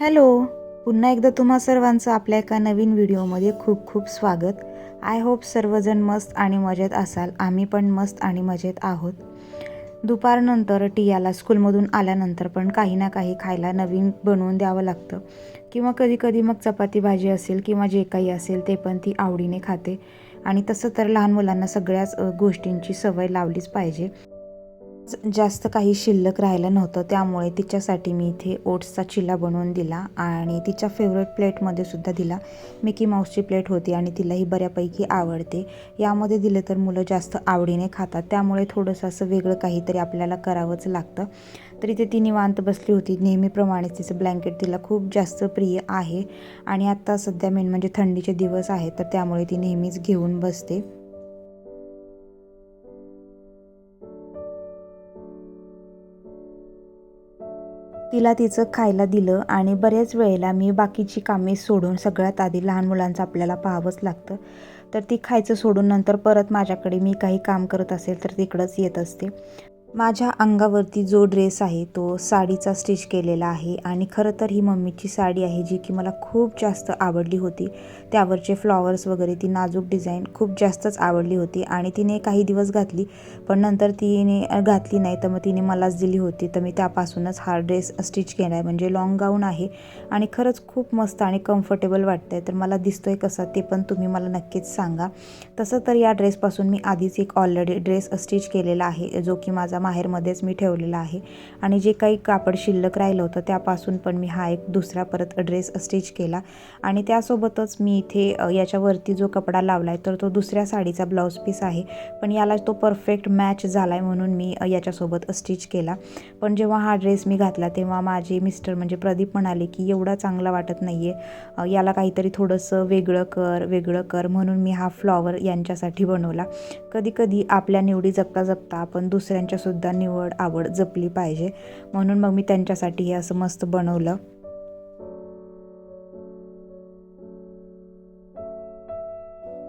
Hello पुन्हा एकदा तुम्हा सर्वांचं आपल्या एका नवीन व्हिडिओमध्ये खूप खूप स्वागत. आय होप सर्वजण मस्त आणि मजेत असाल. आम्ही पण मस्त आणि मजेत आहोत. दुपारनंतर टियाला स्कूलमधून आल्यानंतर पण काही ना काही खायला नवीन बनवून द्यावं लागतं. किंवा कधी कधी मग चपाती भाजी असेल किंवा जे काही असेल ते पण ती आवडीने खाते. आणि तसं तर लहान मुलांना सगळ्याच गोष्टींची सवय लावलीच पाहिजे. जास्त काही शिल्लक राहिलं नव्हतं त्यामुळे तिच्यासाठी मी इथे ओट्सचा चिल्ला बनवून दिला आणि तिच्या फेवरेट प्लेटमध्ये सुद्धा दिला. मिकी माऊसची प्लेट होती आणि तिलाही बऱ्यापैकी आवडते. यामध्ये दिले तर मुलं जास्त आवडीने खातात त्यामुळे थोडंसं असं वेगळं काहीतरी आपल्याला करावंच लागतं. तर इथे ती निवांत बसली होती. नेहमीप्रमाणेच तिचं ब्लँकेट तिला खूप जास्त प्रिय आहे. आणि आत्ता सध्या मेन म्हणजे थंडीचे दिवस आहेत तर त्यामुळे ती नेहमीच घेऊन बसते. तिला तिचं खायला दिलं आणि बऱ्याच वेळेला मी बाकीची कामे सोडून सगळ्यात आधी लहान मुलांचं आपल्याला पाहावंच लागतं. तर ती खायचं सोडून नंतर परत माझ्याकडे मी काही काम करत असेल तर तिकडंच येत असते. माझ्या अंगावरती जो ड्रेस आहे तो साडीचा स्टिच केलेला आहे आणि खरं तर ही मम्मीची साडी आहे जी की मला खूप जास्त आवडली होती. त्यावरचे फ्लॉवर्स वगैरे ती नाजूक डिझाईन खूप जास्तच आवडली होती आणि तिने काही दिवस घातली पण नंतर तिने घातली नाही तर मग तिने मलाच दिली होती. तर मी त्यापासूनच हा ड्रेस स्टिच केला आहे म्हणजे लॉंग गाऊन आहे आणि खरंच खूप मस्त आणि कम्फर्टेबल वाटतं आहे तर मला दिसतोय कसा ते पण तुम्ही मला नक्कीच सांगा. तसं तर या ड्रेसपासून मी आधीच एक ऑलरेडी ड्रेस स्टिच केलेला आहे जो की माझा माहेरमध्येच मी ठेवलेला आहे. आणि जे काही कापड शिल्लक राहिलं होतं त्यापासून पण मी हा एक दुसरा परत ड्रेस स्टिच केला. आणि त्यासोबतच मी इथे याच्यावरती जो कपडा लावला आहे तर तो दुसऱ्या साडीचा ब्लाऊज पीस आहे. पण याला तो परफेक्ट मॅच झाला आहे म्हणून मी याच्यासोबत स्टिच केला. पण जेव्हा हा ड्रेस मी घातला तेव्हा माझे मिस्टर म्हणजे प्रदीप म्हणाले की एवढा चांगला वाटत नाही आहे याला काहीतरी थोडंसं वेगळं कर वेगळं कर म्हणून मी हा फ्लॉवर यांच्यासाठी बनवला. कधी कधी आपल्या निवडी जपता जपता आपण दुसऱ्यांच्या सुद्धा निवड आवड जपली पाहिजे. म्हणून मग मी त्यांच्यासाठी हे असं मस्त बनवलं.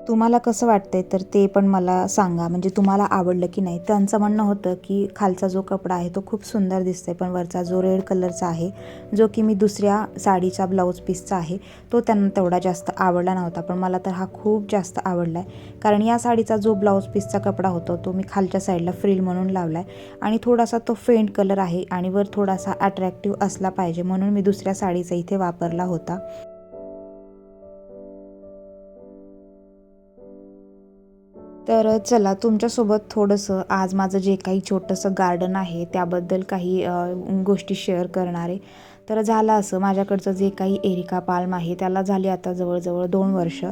तुम्हाला कसं वाटतंय? तर ते पण मला सांगा. म्हणजे तुम्हाला आवडलं की नाही? त्यांचं म्हणणं होतं की खालचा जो कपडा आहे तो खूप सुंदर दिसतोय पण वरचा जो रेड कलरचा आहे जो की मी दुसऱ्या साडीचा ब्लाऊज पीसचा आहे तो त्यांना तेवढा जास्त आवडला नव्हता. पण मला तर हा खूप जास्त आवडला आहे कारण या साडीचा जो ब्लाऊज पीसचा कपडा होतो तो मी खालच्या साईडला फ्रिल म्हणून लावला आहे आणि थोडासा तो फेंट कलर आहे आणि वर थोडासा अट्रॅक्टिव्ह असला पाहिजे म्हणून मी दुसऱ्या साडीचा इथे वापरला होता. तर चला तुमच्यासोबत थोडंसं आज माझं जे काही छोटंसं गार्डन आहे त्याबद्दल काही गोष्टी शेअर करणार. आहे तर झालं असं माझ्याकडचं जे काही एरिका पाल्म आहे त्याला झाली आता जवळजवळ दोन वर्ष.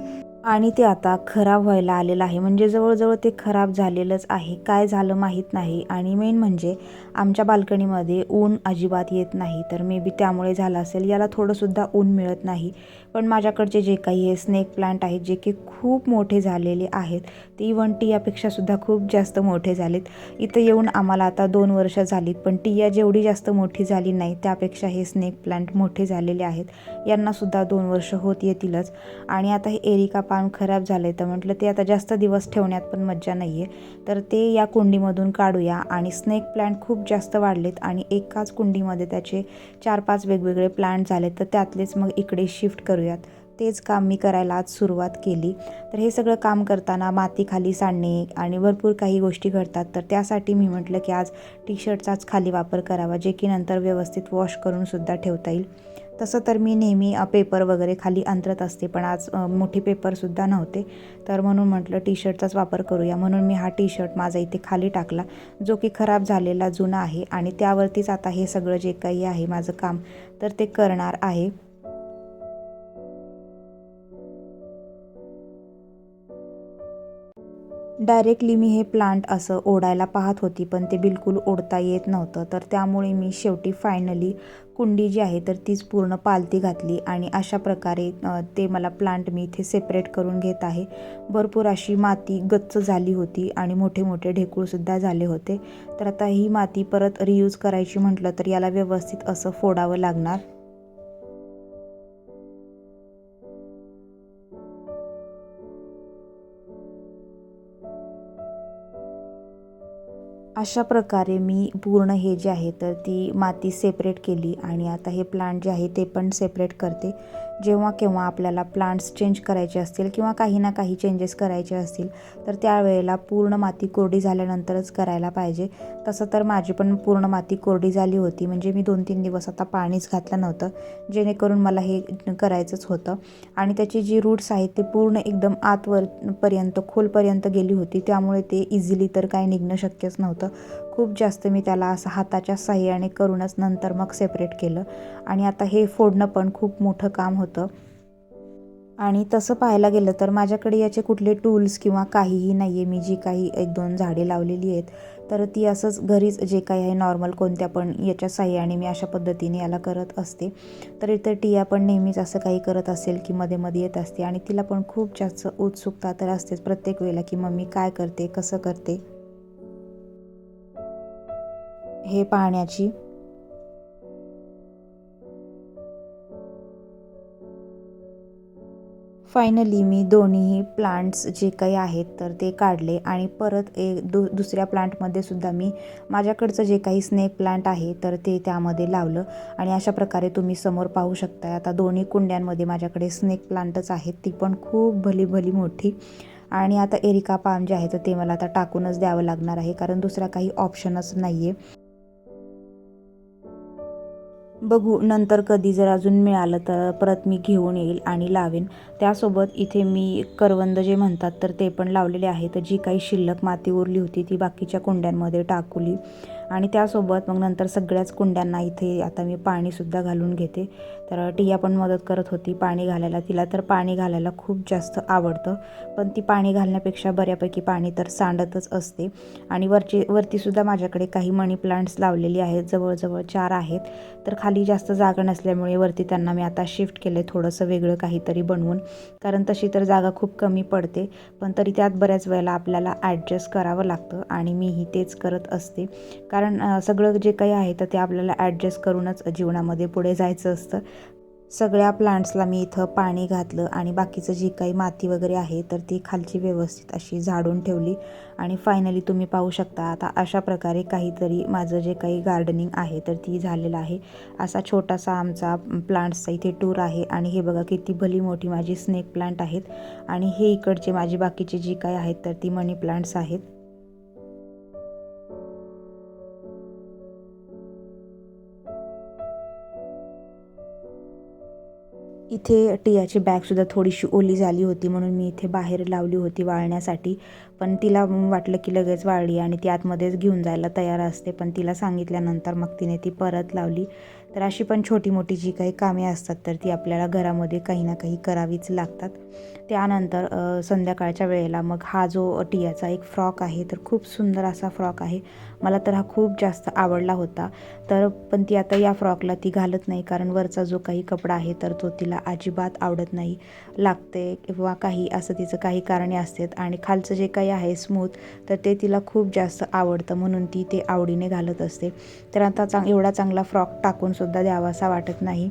आणि ते आता खराब व्हायला आलेलं आहे. म्हणजे जवळजवळ ते खराब झालेलंच आहे. काय झालं माहीत नाही. आणि मेन म्हणजे आमच्या बाल्कनीमध्ये ऊन अजिबात येत नाही तर मे बी त्यामुळे झालं असेल. याला थोडंसुद्धा ऊन मिळत नाही. पण माझ्याकडचे जे काही हे स्नेक प्लांट आहेत जे की खूप मोठे झालेले आहेत ते इवन टियापेक्षासुद्धा खूप जास्त मोठे झालेत. इथं येऊन आम्हाला आता दोन वर्ष झालीत पण टिया जेवढी जास्त मोठी झाली नाही त्यापेक्षा हे स्नेक प्लांट मोठे झालेले आहेत. यांनासुद्धा दोन वर्ष होत येतीलच. आणि आता हे एरिका पान खराब झाले तर म्हटलं ते आता जास्त दिवस ठेवण्यात पण मज्जा नाही आहे तर ते या कुंडीमधून काढूया आणि स्नेक प्लांट खूप जास्त वाढलेत आणि एकाच कुंडीमध्ये त्याचे चार पाच वेगवेगळे प्लांट झाले तर त्यातलेच मग इकडे शिफ्ट करूयात. तेच काम मी करायला आज सुरुवात केली. तर हे सगळं काम करताना माती खाली सांडणे आणि भरपूर काही गोष्टी घडतात. तर त्यासाठी मी म्हटलं की आज टी शर्टचाच खाली वापर करावा जे की नंतर व्यवस्थित वॉश करूनसुद्धा ठेवता येईल. तसं तर मी नेहमी पेपर वगैरे खाली अंतरत असते पण आज मोठे पेपरसुद्धा नव्हते. तर म्हणून म्हटलं टी शर्टचाच वापर करूया. म्हणून मी हा टी शर्ट माझा इथे खाली टाकला जो की खराब झालेला जुना आहे. आणि त्यावरतीच आता हे सगळं जे काही आहे माझं काम तर ते करणार आहे. डायरेक्टली मी हे प्लांट असं ओढायला पाहत होती पण ते बिलकुल ओढता येत नव्हतं. तर त्यामुळे मी शेवटी फायनली कुंडी जी आहे तर तीच पूर्ण पालती घातली आणि अशा प्रकारे ते मला प्लांट मी इथे सेपरेट करून घेत आहे. भरपूर अशी माती गच्च झाली होती आणि मोठे मोठे ढेकूळसुद्धा झाले होते. तर आता ही माती परत रियूज करायची म्हटलं तर याला व्यवस्थित असं फोडावं लागणार. अशा प्रकारे मी पूर्ण हे जे आहे तर ती माती सेपरेट केली आणि आता हे प्लांट जे आहे ते पण सेपरेट करते. जेव्हा केव्हा आपल्याला प्लांट्स चेंज करायचे असतील किंवा काही ना काही चेंजेस करायचे असतील तर त्यावेळेला पूर्ण माती कोरडी झाल्यानंतरच करायला पाहिजे. तसं तर माझी पण पूर्ण माती कोरडी झाली होती म्हणजे मी दोन तीन दिवस आता पाणीच घातलं नव्हतं जेणेकरून मला हे करायचंच होतं. आणि त्याची जी रूट्स आहेत ते पूर्ण एकदम आतवरपर्यंत खोलपर्यंत गेली होती त्यामुळे ते इझिली तर काय निघणं शक्यच नव्हतं. खूप जास्त मी त्याला असं हाताच्या साह्याने करूनच नंतर मग सेपरेट केलं. आणि आता हे फोडणं पण खूप मोठं काम होतं. आणि तसं पाहायला गेलं तर माझ्याकडे याचे कुठले टूल्स किंवा काहीही नाही आहे मी जी काही एक दोन झाडे लावलेली आहेत तर ती असंच घरीच जे काही आहे नॉर्मल कोणत्या पण याच्या साह्याने मी अशा पद्धतीने याला करत असते. तर इतर टिया पण नेहमीच असं काही करत असेल की मध्ये मध्ये येत असते. आणि तिला पण खूप जास्त उत्सुकता तर असतेच प्रत्येक वेळेला की मम्मी काय करते कसं करते? हे पाहण्याची. फायनली मी दोन्हीही प्लांट्स जे काही आहेत तर ते काढले आणि परत एक दु दुसऱ्या प्लांटमध्ये सुद्धा मी माझ्याकडचं जे काही स्नेक प्लांट आहे तर ते त्यामध्ये लावलं. आणि अशा प्रकारे तुम्ही समोर पाहू शकता आता दोन्ही कुंड्यांमध्ये माझ्याकडे स्नेक प्लांटच आहेत. ती पण खूप भली भली मोठी. आणि आता एरिका पाम जे आहे तर ते मला आता टाकूनच द्यावं लागणार आहे. कारण दुसरा काही ऑप्शनच नाही आहे बघू नंतर कधी जर अजून मिळालं तर परत मी घेऊन येईल आणि लावेन. त्यासोबत इथे मी करवंद जे म्हणतात तर ते पण लावलेले आहे तर जी काही शिल्लक माती उरली होती ती बाकीच्या कुंड्यांमध्ये टाकली. आणि त्यासोबत मग नंतर सगळ्याच कुंड्यांना इथे आता मी पाणीसुद्धा घालून घेते. तर टिया पण मदत करत होती पाणी घालायला. तिला तर पाणी घालायला खूप जास्त आवडतं पण ती पाणी घालण्यापेक्षा बऱ्यापैकी पाणी तर सांडतच असते. आणि वरची वरतीसुद्धा माझ्याकडे काही मनी प्लांट्स लावलेली आहेत जवळजवळ चार आहेत. तर खाली जास्त जागा नसल्यामुळे वरती त्यांना मी आता शिफ्ट केले थोडंसं वेगळं काहीतरी बनवून. कारण तशी तर जागा खूप कमी पडते पण तरी त्यात बऱ्याच वेळेला आपल्याला ॲडजस्ट करावं लागतं आणि मीही तेच करत असते. कारण सगळं जे काही आहे तर ते आपल्याला ॲडजस्ट करूनच जीवनामध्ये पुढे जायचं असतं. सगळ्या प्लांट्सला मी इथं पाणी घातलं आणि बाकीचं जी काही माती वगैरे आहे तर ती खालची व्यवस्थित अशी झाडून ठेवली. आणि फायनली तुम्ही पाहू शकता आता अशा प्रकारे काहीतरी माझं जे काही गार्डनिंग आहे तर ती झालेलं आहे. असा छोटासा आमचा प्लांट्सचा इथे टूर आहे आणि हे बघा किती भली मोठी माझी स्नेक प्लांट आहेत. आणि हे इकडचे माझी बाकीचे जी काही आहेत तर ती मनी प्लांट्स आहेत. इथे टियाची बॅगसुद्धा थोडीशी ओली झाली होती म्हणून मी इथे बाहेर लावली होती वाळण्यासाठी. पण तिला वाटलं की लगेच वाळली आणि ती आतमध्येच घेऊन जायला तयार असते. पण तिला सांगितल्यानंतर मग तिने ती परत लावली. तर अशी पण छोटी मोठी जी काही कामे असतात तर ती आपल्याला घरामध्ये काही ना काही करावीच लागतात. त्यानंतर संध्याकाळच्या वेळेला मग हा जो टियाचा एक फ्रॉक आहे तर खूप सुंदर असा फ्रॉक आहे. मला तर हा खूप जास्त आवडला होता. तर पण ती आता या फ्रॉकला ती घालत नाही कारण वरचा जो काही कपडा आहे तर तो तिला अजिबात आवडत नाही लागते किंवा काही असं तिचं काही कारणे असतात. आणि खालचं जे काही आहे स्मूथ तर ते तिला खूप जास्त आवडतं म्हणून ती ते आवडीने घालत असते. तर आता चांग एवढा चांगला फ्रॉक टाकून सुद्धा द्यावासा वाटत नाही.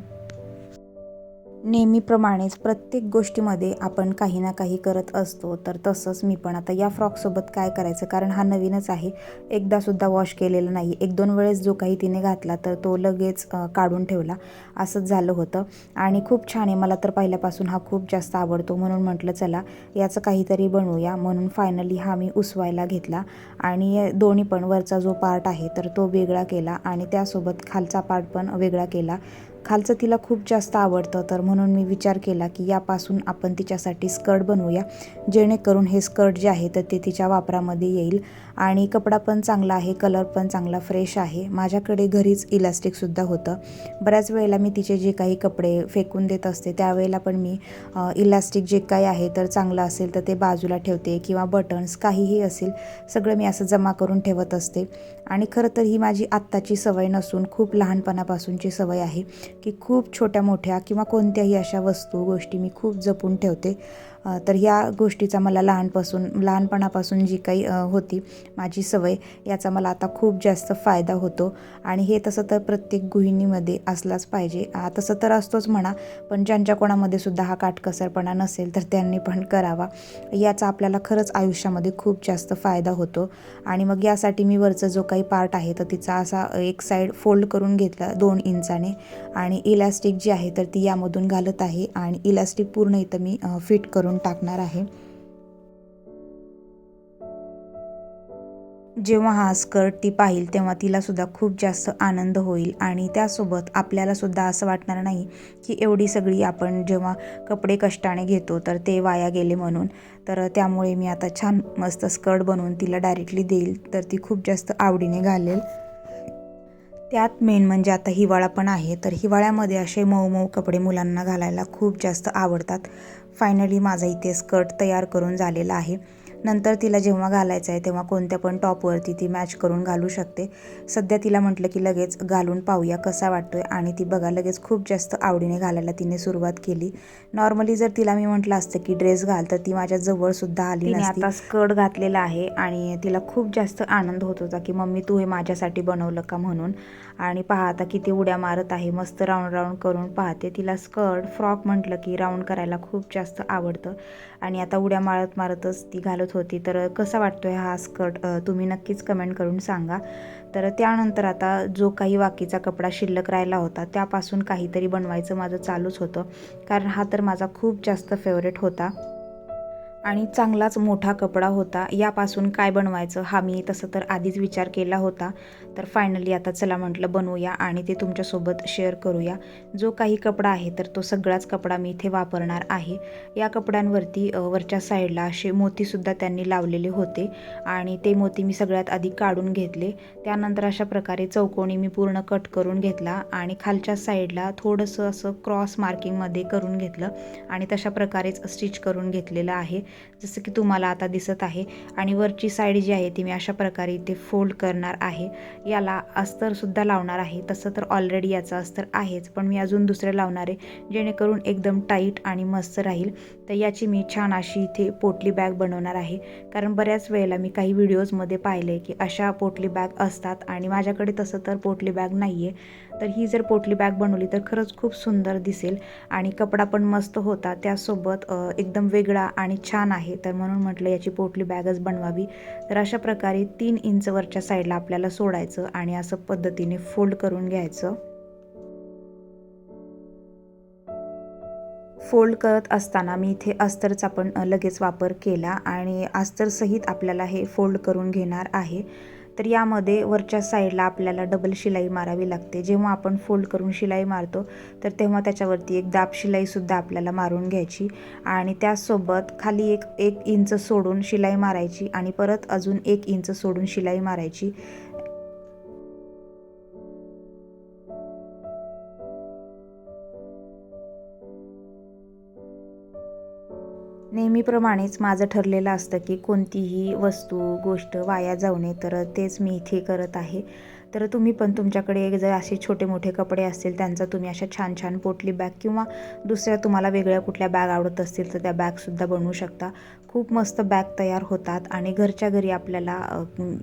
नेहमीप्रमाणेच प्रत्येक गोष्टीमध्ये आपण काही ना काही करत असतो. तर तसंच मी पण. आता या फ्रॉकसोबत काय करायचं? कारण हा नवीनच आहे. एकदासुद्धा वॉश केलेला नाही. एक दोन वेळेस जो काही तिने घातला तर तो लगेच काढून ठेवला. असंच झालं होतं. आणि खूप छान आहे. मला तर पहिल्यापासून हा खूप जास्त आवडतो. म्हणून म्हटलं चला याचं काहीतरी बनवूया. म्हणून फायनली हा मी उसवायला घेतला. आणि दोन्ही पण वरचा जो पार्ट आहे तर तो वेगळा केला. आणि त्यासोबत खालचा पार्ट पण वेगळा केला. खालचं तिला खूप जास्त आवडतं तर म्हणून मी विचार केला की यापासून आपण तिच्यासाठी स्कर्ट बनवूया जेणेकरून हे स्कर्ट जे आहे तर ते तिच्या वापरामध्ये येईल. आणि कपडा पण चांगला आहे कलर पण चांगला फ्रेश आहे. माझ्याकडे घरीच इलास्टिकसुद्धा होतं. बऱ्याच वेळेला मी तिचे जे काही कपडे फेकून देत असते त्यावेळेला पण मी इलास्टिक जे काही आहे तर चांगलं असेल तर ते बाजूला ठेवते किंवा बटन्स काहीही असेल सगळं मी असं जमा करून ठेवत असते. आणि खरं तर ही माझी आत्ताची सवय नसून खूप लहानपणापासूनची सवय आहे. की खूप छोट्या मोठ्या किंवा कोणत्याही अशा वस्तू गोष्टी मी खूप जपून ठेवते. तर ह्या गोष्टीचा मला लहानपासून लहानपणापासून जी काही होती माझी सवय याचा मला आता खूप जास्त फायदा होतो. आणि हे तसं तर प्रत्येक गृहिणीमध्ये असलाच पाहिजे. तसं तर असतोच म्हणा पण ज्यांच्या कोणामध्ये सुद्धा हा काटकसरपणा नसेल तर त्यांनी पण करावा. याचा आपल्याला खरंच आयुष्यामध्ये खूप जास्त फायदा होतो. आणि मग यासाठी मी वरचा जो काही पार्ट आहे तर तिचा असा एक साईड फोल्ड करून घेतला दोन इंचाने. आणि इलॅस्टिक जी आहे तर ती यामधून घालत आहे. आणि इलॅस्टिक पूर्ण इथं मी फिट करून टाकणार आहे. जेव्हा हा स्कर्ट ती पाहिल तेव्हा तिला सुद्धा खूप जास्त आनंद होईल आणि त्यासोबत आपल्याला सुद्धा असं वाटणार नाही की एवढी सगळी आपण जेव्हा कपडे कष्टाने घेतो तर ते वाया गेले म्हणून. तर त्यामुळे मी आता छान मस्त स्कर्ट बनवून तिला डायरेक्टली देईल तर ती खूप जास्त आवडीने घालेल. त्यात मेन म्हणजे आता हिवाळा पण आहे तर हिवाळ्यामध्ये असे मऊ मऊ कपडे मुलांना घालायला खूप जास्त आवडतात. फायनली माझा इथे स्कर्ट तयार करून झालेला आहे. नंतर तिला जेव्हा घालायचं आहे तेव्हा कोणत्या पण टॉपवरती ती मॅच करून घालू शकते. सध्या तिला म्हटलं की लगेच घालून पाहूया कसा वाटतोय आणि ती बघा लगेच खूप जास्त आवडीने घालायला तिने सुरुवात केली. नॉर्मली जर तिला मी म्हटलं असतं की ड्रेस घाल तर ती माझ्या जवळ सुद्धा आली तिने आता स्कर्ट घातलेला आहे आणि तिला खूप जास्त आनंद होत होता की मम्मी तू हे माझ्यासाठी बनवलं का? म्हणून. आणि पहा आता किती उड्या मारत आहे. मस्त राऊंड राऊंड करून पाहते. तिला स्कर्ट फ्रॉक म्हटलं की राऊंड करायला खूप जास्त आवडतं. आणि आता उड्या मारत मारतच ती घालत होती. तर कसा वाटतो आहे हा स्कर्ट? तुम्ही नक्कीच कमेंट करून सांगा. तर त्यानंतर आता जो काही बाकीचा कपडा शिल्लक राहिला होता त्यापासून काहीतरी बनवायचं माझं चालूच होतं. कारण हा तर माझा खूप जास्त फेवरेट होता. आणि चांगलाच मोठा कपडा होता. यापासून काय बनवायचं? हा मी तसं तर आधीच विचार केला होता. तर फायनली आता चला म्हटलं बनवूया आणि ते तुमच्यासोबत शेअर करूया. जो काही कपडा आहे तर तो सगळाच कपडा मी इथे वापरणार आहे. या कपड्यांवरती वरच्या साईडला असे मोतीसुद्धा त्यांनी लावलेले होते आणि ते मोती मी सगळ्यात आधी काढून घेतले. त्यानंतर अशा प्रकारे चौकोनी मी पूर्ण कट करून घेतला आणि खालच्या साईडला थोडंसं असं क्रॉस मार्किंगमध्ये करून घेतलं आणि तशा प्रकारेच स्टिच करून घेतलेलं आहे. जसं की तुम्हाला आता दिसत आहे. आणि वरची साईड जी आहे ती मी अशा प्रकारे इथे फोल्ड करणार आहे. याला अस्तरसुद्धा लावणार आहे. तसं तर ऑलरेडी याचा अस्तर आहेच. पण मी अजून दुसरं लावणार आहे जेणेकरून एकदम टाईट आणि मस्त राहील. तर याची मी छान अशी इथे पोटली बॅग बनवणार आहे. कारण बऱ्याच वेळेला मी काही व्हिडिओजमध्ये पाहिले की अशा पोटली बॅग असतात. आणि माझ्याकडे तसं तर पोटली बॅग नाही आहे तर ही जर पोटली बॅग बनवली तर खरंच खूप सुंदर दिसेल. आणि कपडा पण मस्त होता. त्यासोबत एकदम वेगळा आणि छान आहे. तर म्हणून म्हटलं याची पोटली बॅगच बनवावी. तर अशा प्रकारे तीन इंचवरच्या साईडला आपल्याला सोडायचं आणि असं पद्धतीने फोल्ड करून घ्यायचं. फोल्ड करत असताना मी इथे अस्तरचा पण लगेच वापर केला. आणि अस्तरसहित आपल्याला हे फोल्ड करून घेणार आहे. तर यामध्ये वरच्या साईडला आपल्याला डबल शिलाई मारावी लागते. जेव्हा आपण फोल्ड करून शिलाई मारतो तर तेव्हा त्याच्यावरती एक दाब शिलाईसुद्धा आपल्याला मारून घ्यायची आणि त्याचसोबत खाली एक एक इंच सोडून शिलाई मारायची आणि परत अजून एक इंच सोडून शिलाई मारायची. नेहमीप्रमाणेच माझं ठरलेलं असतं की कोणतीही वस्तू गोष्ट वाया जाऊ नये तर तेच मी इथे करत आहे. तर तुम्ही पण तुमच्याकडे जर असे छोटे मोठे कपडे असतील त्यांचा तुम्ही अशा छान छान पोटली बॅग किंवा दुसऱ्या तुम्हाला वेगळ्या कुठल्या बॅग आवडत असतील तर त्या बॅगसुद्धा बनवू शकता. खूप मस्त बॅग तयार होतात आणि घरच्या घरी आपल्याला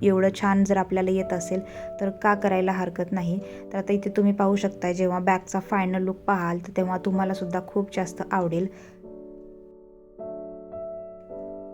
एवढं छान जर आपल्याला येत असेल तर का करायला हरकत नाही. तर आता इथे तुम्ही पाहू शकता जेव्हा बॅगचा फायनल लुक पाहाल तर तेव्हा तुम्हालासुद्धा खूप जास्त आवडेल.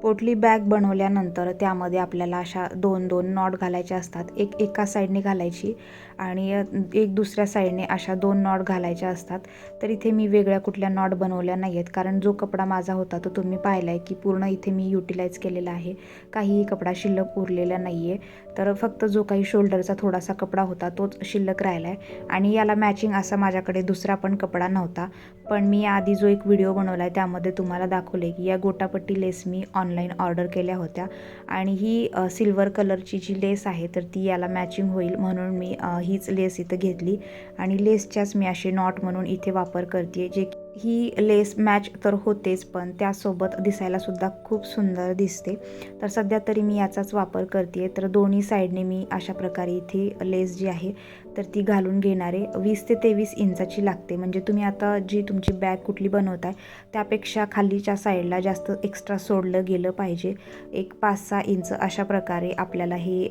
पोटली बॅग बनवल्यानंतर त्यामध्ये आपल्याला अशा दोन दोन नॉट घालायच्या असतात. एक एका साईडने घालायची आणि एक दुसऱ्या साईडने अशा दोन नॉट घालायच्या असतात. तर इथे मी वेगळ्या कुठल्या नॉट बनवल्या नाही आहेत कारण जो कपडा माझा होता तो तुम्ही पाहिला आहे की पूर्ण इथे मी युटिलाइज केलेला आहे. काहीही कपडा शिल्लक उरलेला नाही आहे तर फक्त जो काही शोल्डरचा थोडासा कपडा होता तोच शिल्लक राहिला आहे आणि याला मॅचिंग असा माझ्याकडे दुसरा पण कपडा नव्हता. पण मी आधी जो एक व्हिडिओ बनवला आहे त्यामध्ये तुम्हाला दाखवले की या गोटापट्टी लेस मी ऑन ऑनलाईन ऑर्डर केल्या होत्या. आणि ही सिल्वर कलरची जी लेस आहे तर ती याला मॅचिंग होईल म्हणून मी हीच लेस इथं घेतली. आणि लेसच्याच मी असे नॉट म्हणून इथे वापर करते जे ही लेस मॅच तर होतेच पण त्यासोबत दिसायला सुद्धा खूप सुंदर दिसते. तर सध्या तरी मी याचाच वापर करते तर दोन्ही साईडने मी अशा प्रकारे इथे लेस जी आहे तर ती घालून घेणारे वीस ते तेवीस इंचाची लागते. म्हणजे तुम्ही आता जी तुमची बॅग कुठली बनवताय त्यापेक्षा खालीच्या साईडला जास्त एक्स्ट्रा सोडलं गेलं पाहिजे. एक पाच सहा इंच अशा प्रकारे आपल्याला ही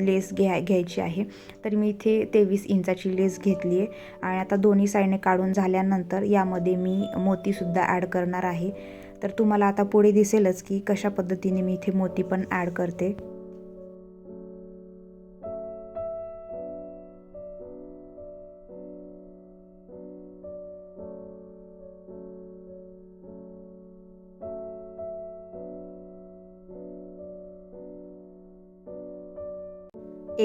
लेस घ्या घ्यायची आहे. तर मी इथे तेवीस इंचाची लेस घेतली आहे. आणि आता दोन्ही साईडने काढून झाल्यानंतर यामध्ये मी मोतीसुद्धा ॲड करणार आहे. तर तुम्हाला आता पुढे दिसेलच की कशा पद्धतीने मी इथे मोती पण ॲड करते.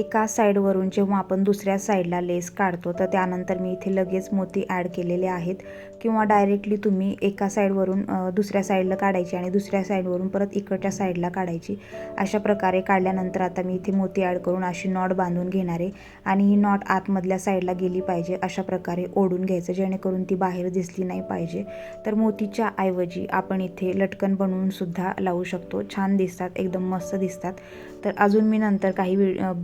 एका साईडवरून जेव्हा आपण दुसऱ्या साईडला लेस काढतो तर त्यानंतर मी इथे लगेच मोती ॲड केलेले आहेत. किंवा डायरेक्टली तुम्ही एका साईडवरून दुसऱ्या साईडला काढायची आणि दुसऱ्या साईडवरून परत इकडच्या साईडला काढायची. अशा प्रकारे काढल्यानंतर आता मी इथे मोती ॲड करून अशी नॉट बांधून घेणार आहे. आणि ही नॉट आतमधल्या साईडला गेली पाहिजे अशा प्रकारे ओढून घ्यायचं जेणेकरून ती बाहेर दिसली नाही पाहिजे. तर मोतीच्या ऐवजी आपण इथे लटकन बनवूनसुद्धा लावू शकतो. छान दिसतात एकदम मस्त दिसतात. तर अजून मी नंतर काही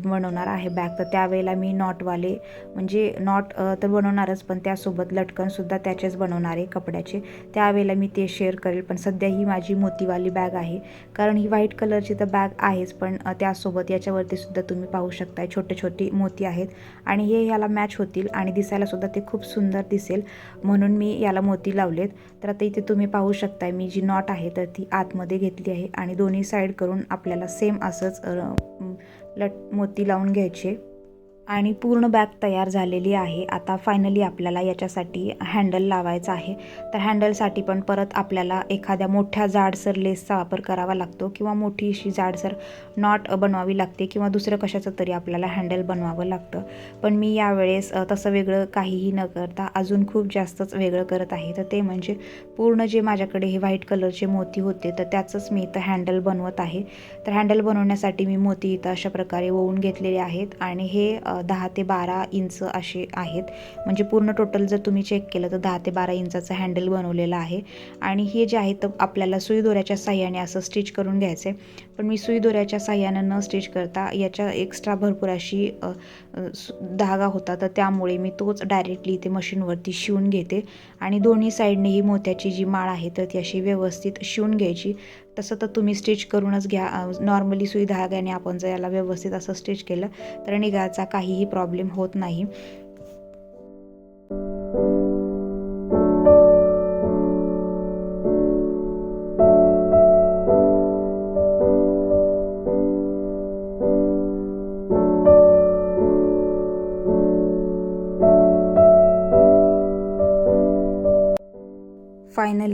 बनवणार आहे बॅग. तर त्यावेळेला मी नॉटवाले म्हणजे नॉट तर बनवणारच पण त्यासोबत लटकनसुद्धा त्याचेच बनवणार आहे कपड्याचे. त्यावेळेला मी ते शेअर करेल पण सध्या ही माझी मोतीवाली बॅग आहे. कारण ही व्हाईट कलरची तर बॅग आहेच पण त्यासोबत याच्यावरती सुद्धा तुम्ही पाहू शकताय छोटे छोटी मोती आहेत. आणि हे याला मॅच होतील आणि दिसायला सुद्धा ते खूप सुंदर दिसेल. म्हणून मी याला मोती लावलेत. तर आता इथे तुम्ही पाहू शकताय मी जी नॉट आहे तर ती आतमध्ये घेतली आहे आणि दोन्ही साईड करून आपल्याला सेम असंच लट मोती लावून घ्यायचे. आणि पूर्ण बॅग तयार झालेली आहे. आता फायनली आपल्याला याच्यासाठी हँडल लावायचा आहे. तर हँडलसाठी पण परत आपल्याला एखाद्या मोठ्या जाडसर लेसचा वापर करावा लागतो किंवा मोठी अशी जाडसर नॉट बनवावी लागते किंवा दुसरं कशाचं तरी आपल्याला हँडल बनवावं लागतं. पण मी यावेळेस तसं वेगळं काहीही न करता अजून खूप जास्तच वेगळं करत आहे. तर ते म्हणजे पूर्ण जे माझ्याकडे हे व्हाईट कलरचे मोती होते तर त्याचंच मी इथं हँडल बनवत आहे. तर हँडल बनवण्यासाठी मी मोती इथं अशा प्रकारे ओवून घेतलेले आहेत आणि हे दहा ते बारा इंच असे आहेत. म्हणजे पूर्ण टोटल जर तुम्ही चेक केलं तर दहा ते बारा इंचाचं हँडल बनवलेलं आहे. आणि हे जे आहे तर आपल्याला सुई दोऱ्याच्या साह्याने असं स्टिच करून घ्यायचं आहे पण मी सुई दोऱ्याच्या साह्यानं न स्टिच करता याच्या एक्स्ट्रा भरपूर अशी सु- धागा होता. तर त्यामुळे मी तोच डायरेक्टली इथे मशीनवरती शिवून घेते. आणि दोन्ही साईडने ही मोत्याची जी माळ आहे तर ती अशी व्यवस्थित शिवून घ्यायची. तसं तर तुम्ही स्टिच करूनच घ्या. नॉर्मली सुई धाग्याने आपण जर याला व्यवस्थित असं स्टिच केलं तर निघायचा काहीही प्रॉब्लेम होत नाही.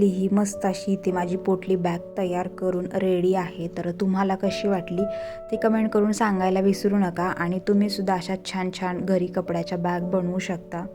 ही मस्त अशी ती माझी पोटली बॅग तयार करून रेडी आहे. तर तुम्हाला कशी वाटली ती कमेंट करून सांगायला विसरू नका आणि तुम्ही सुद्धा अशा छान छान घरी कपड्याच्या बॅग बनवू शकता.